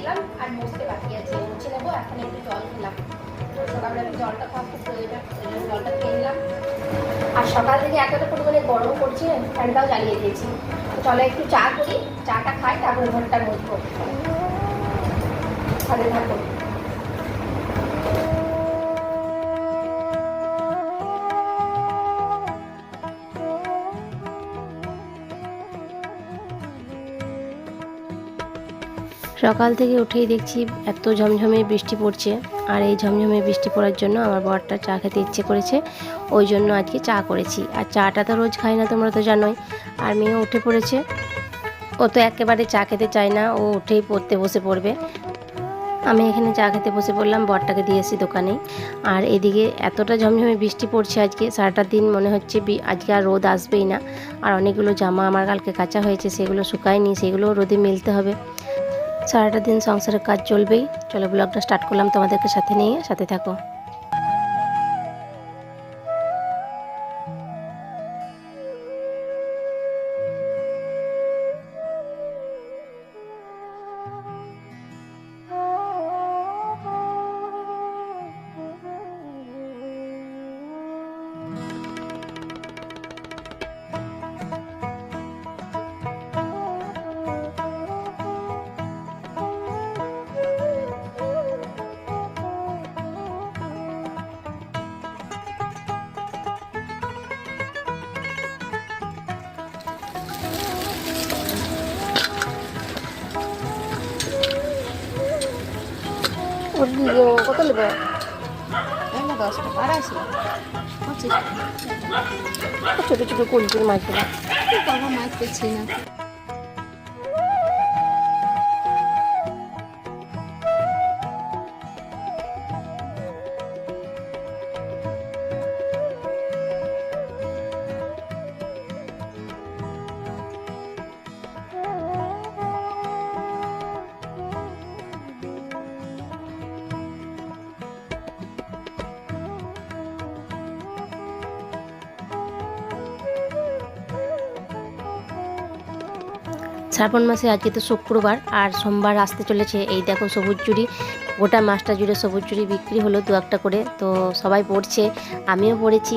এলাম আর মুছতে বাকি আছে, মুছে নেব, এখন একটু জল খেলাম। তো সকালবেলা আমি জলটা খাওয়া খুব প্রয়োজন জলটা খেয়ে নিলাম। আর সকাল থেকে এতটা পরিমাণে গরম করছি ফ্যানটাও জ্বালিয়ে দিয়েছি। চলো একটু চা করি, চাটা খাই, তারপরে ঘরটা মধ্যে সাথে থাকো। সকাল থেকে উঠেই দেখছি এত ঝমঝমে বৃষ্টি পড়ছে। আর এই ঝমঝমে বৃষ্টি পড়ার জন্য আমার বরটা চা খেতে ইচ্ছে করেছে। ওই জন্য আজকে চা করেছি। আর চাটা তো রোজ খাই না, তোমরা তো জানোই। আর মেয়ে উঠে পড়েছে। ও তো একেবারে চা খেতে চায় না, ও উঠেই পড়তে বসে পড়বে। আমি এখানে চা খেতে বসে পড়লাম, বরটাকে দিয়েছি দোকানে। আর এদিকে এতটা ঝমঝমে বৃষ্টি পড়ছে আজকে, সারাটা দিন মনে হচ্ছে আজকে আর রোদ আসবেই না। আর অনেকগুলো জামা আমার কালকে কাঁচা হয়েছে, সেগুলো শুকায়নি সেগুলো রোদে মিলতে হবে। সারাটা দিন সংসারের কাজ চলবেই। চলো ব্লগটা স্টার্ট করলাম তোমাদেরকে সাথে নিয়ে সাথে থাকো। কত নেবে ছোটো ছোটো কুলকুল মাছ টাকা মাছ পেয়েছি না শ্রাবণ মাসে আজকে তো শুক্রবার, আর সোমবার আসতে চলেছে এই দেখো সবুজ চুরি গোটা মাসটা জুড়ে সবুজ চুরি বিক্রি হলো দু একটা করে, তো সবাই পড়ছে, আমিও পড়েছি।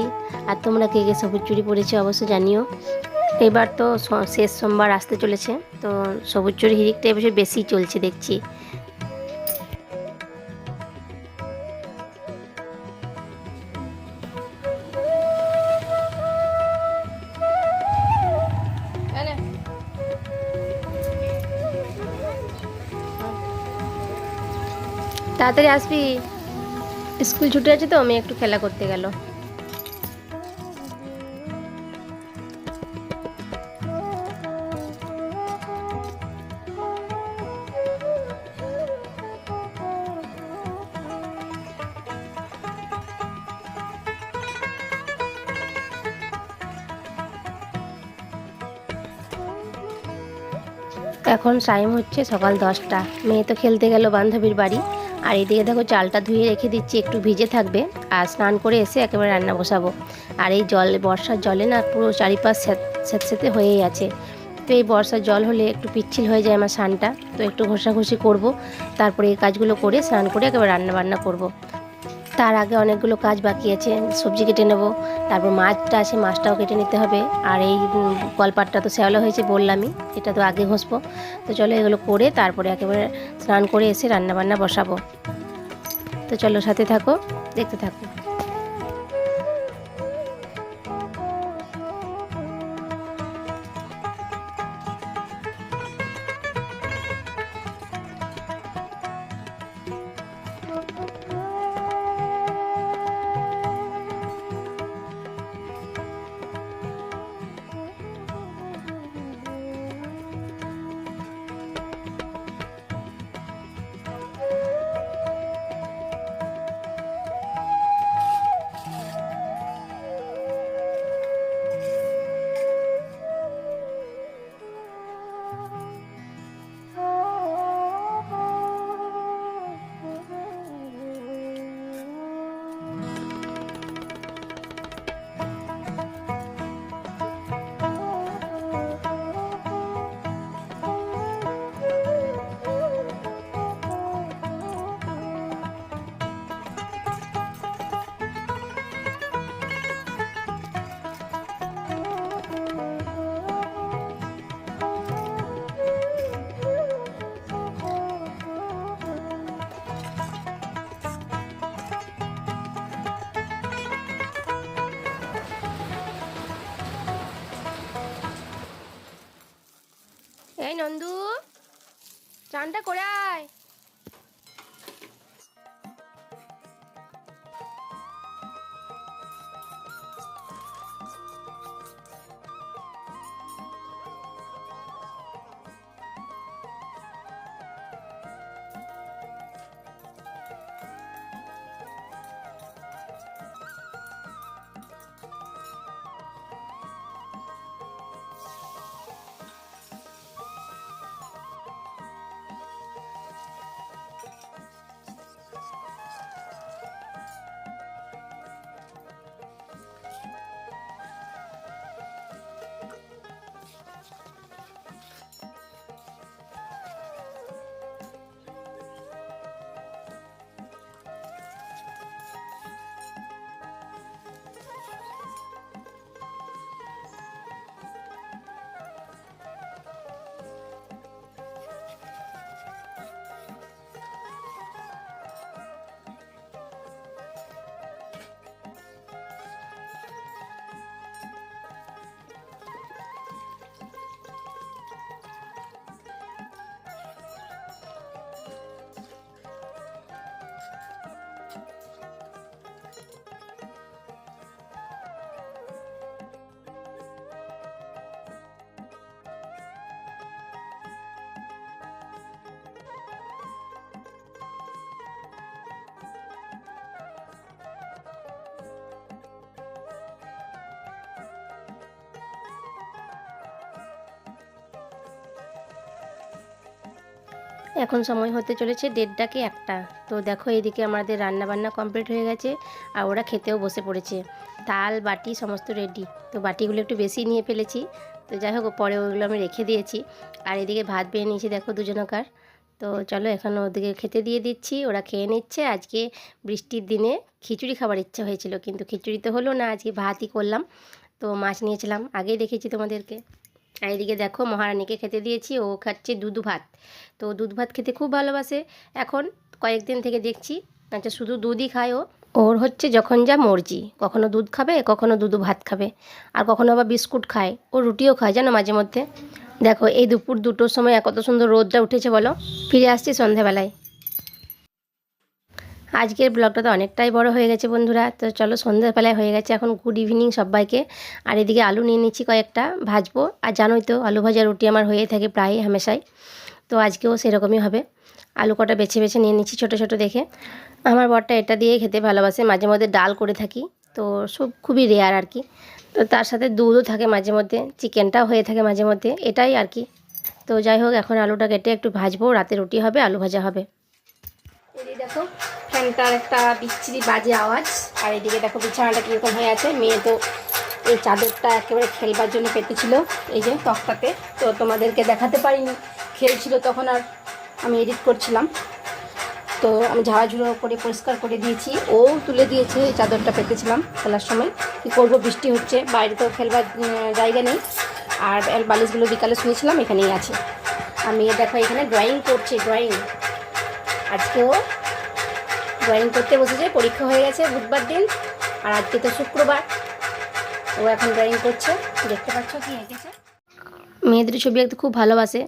আর তোমরা কে কে সবুজ চুরি পড়েছে অবশ্য জানিও। এবার তো শেষ সোমবার আসতে চলেছে, তো সবুজ চুরি হিরিকটা এবছর বেশি চলছে দেখছি। তাড়াতাড়ি আসবি? স্কুল ছুটি আছে তো আমি একটু খেলা করতে গেল। এখন টাইম হচ্ছে সকাল দশটা। মেয়ে তো খেলতে গেল বান্ধবীর বাড়ি। আর এদিকে দেখো চালটা ধুয়ে রেখে দিচ্ছি, একটু ভিজে থাকবে। আর স্নান করে এসে একেবারে রান্না বসাবো। আর এই জল, বর্ষার জলে না পুরো চারিপাশ স্যাঁতস্যাঁতে হয়েই আছে। তো এই বর্ষার জল হলে একটু পিচ্ছিল হয়ে যায় আমার স্নানটা। তো একটু ঘষাঘষি করব। তারপরে এই কাজগুলো করে স্নান করে একেবারে রান্না বান্না করব। তার আগে অনেকগুলো কাজ বাকি আছে। সবজি কেটে নেব। তারপর মাছটা আছে, মাছটাও কেটে নিতে হবে। আর এই কলপাটটা তো শ্যাওলা হয়েছে বললামই, এটা তো আগে ঘষবো। তো চলো এগুলো করে তারপরে একেবারে স্নান করে এসে রান্না বান্না বসাবো। তো চলো সাথে থাকো, দেখতে থাকো। চানটা করে আয়। এখন সময় হতে চলেছে দেড়টাকে একটা। তো দেখো এইদিকে আমাদের রান্না বান্না কমপ্লিট হয়ে গেছে আর ওরা খেতেও বসে পড়েছে। থাল বাটি সমস্ত রেডি তো বাটিগুলো একটু বেশি নিয়ে ফেলেছি। তো যাই হোক, পরে ওগুলো আমি রেখে দিয়েছি। আর এদিকে ভাত বেয়ে নিয়েছি দেখো দুজনকার। তো চলো এখন ওদিকে খেতে দিয়ে দিচ্ছি। ওরা খেয়ে নিচ্ছে। আজকে বৃষ্টির দিনে খিচুড়ি খাবার ইচ্ছা হয়েছিল, কিন্তু খিচুড়ি তো হলো না। আজকে ভাতই করলাম। তো মাছ নিয়েছিলাম। আগেই দেখেছি তোমাদেরকে। আর এদিকে দেখো মহারানীকে খেতে দিয়েছি, ও খাচ্ছে দুধ ভাত। তো দুধ ভাত খেতে খুব ভালোবাসে। এখন কয়েকদিন থেকে দেখছি আচ্ছা শুধু দুধই খায় ও। ওর হচ্ছে যখন যা মর্জি, কখনো দুধ খাবে, কখনো দুধ ভাত খাবে। আর কখনো আবার বিস্কুট খায়, ও রুটিও খায়, জানো মাঝে মধ্যে। দেখো এই দুপুর দুটোর সময় কত সুন্দর রোদটা উঠেছে বলো। ফিরে আসছি সন্ধেবেলায়। আজকের ব্লগটা তো অনেকটাই বড় হয়ে গেছে বন্ধুরা, তো চলো সন্ধ্যাবেলায় হয়ে গেছে এখন গুড ইভিনিং সবাইকে। আর এদিকে আলু নিয়ে নিচ্ছি কয়েকটা ভাজবো, আর জানোই তো আলু ভাজা রুটি আমার হয়ে থাকে প্রায় হামেশাই, তো আজকেও সেরকমই হবে। আলু কটা বেছে বেছে নিয়ে নিচ্ছি ছোটো ছোটো দেখে। আমার বরটা এটা দিয়ে খেতে ভালোবাসে, মাঝে মধ্যে ডাল করে থাকি, তো সব খুবই রেয়ার আর কি। তো তার সাথে দুধও থাকে মাঝে মধ্যে, চিকেনটাও হয়ে থাকে মাঝে মধ্যে, এটাই আর কি। তো যাই হোক, এখন আলুটা কেটে একটু ভাজবো, রাতে রুটি হবে, আলু ভাজা হবে। দেখো ফ্যানটার একটা বিচ্ছিরি বাজে আওয়াজ। আর এদিকে দেখো বিছানাটা কীরকম হয়ে আছে। মেয়ে তো এই চাদরটা একেবারে খেলবার জন্য পেতেছিল, এই যে তক্তাতে তো তোমাদেরকে দেখাতে পারিনি। খেলছিল তখন আর আমি এডিট করছিলাম। তো আমি ঝাড়াঝুড়ো করে পরিষ্কার করে দিয়েছি। ও তুলে দিয়েছে চাদরটা পেতেছিলাম খেলার সময়। কী করব, বৃষ্টি হচ্ছে, বাইরে তো খেলবার জায়গা নেই। আর বালিশগুলো বিকালে শুনেছিলাম, এখানেই আছে। আর মেয়ে দেখো এখানে ড্রয়িং করছে ড্রয়িং আজকেও ড্রয়িং করতে বসেছে, পরীক্ষা হয়ে গেছে বুধবার দিন, আর আজকে তো শুক্রবার। ও এখন ড্রয়িং করছে, দেখতে পাচ্ছ কি এঁকেছে? মেয়েদের ছবি আঁকতে খুব ভালোবাসে,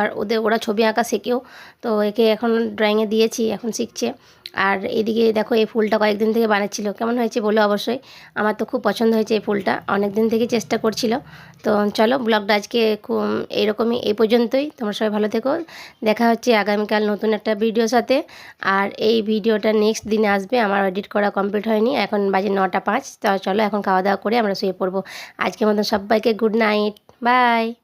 আর ওদের, ওরা ছবি আঁকা শেখেও, তো একে এখন ড্রয়িংয়ে দিয়েছি, এখন শিখছে। আর এদিকে দেখো এই ফুলটা কয়েকদিন থেকে বানাচ্ছিল। কেমন হয়েছে বলো অবশ্যই। আমার তো খুব পছন্দ হয়েছে এই ফুলটা। অনেক দিন থেকে চেষ্টা করছিল। তো চলো ব্লগটা আজকে খুব এইরকমই এই পর্যন্তই। তোমরা সবাই ভালো থেকো। দেখা হচ্ছে আগামীকাল নতুন একটা ভিডিওর সাথে। আর এই ভিডিওটা নেক্সট দিনে আসবে। আমার এডিট করা কমপ্লিট হয়নি। এখন বাজে নটা পাঁচ। তো চলো এখন খাওয়া দাওয়া করে আমরা শুয়ে পড়ব। আজকের মতন সবাইকে গুড নাইট বাই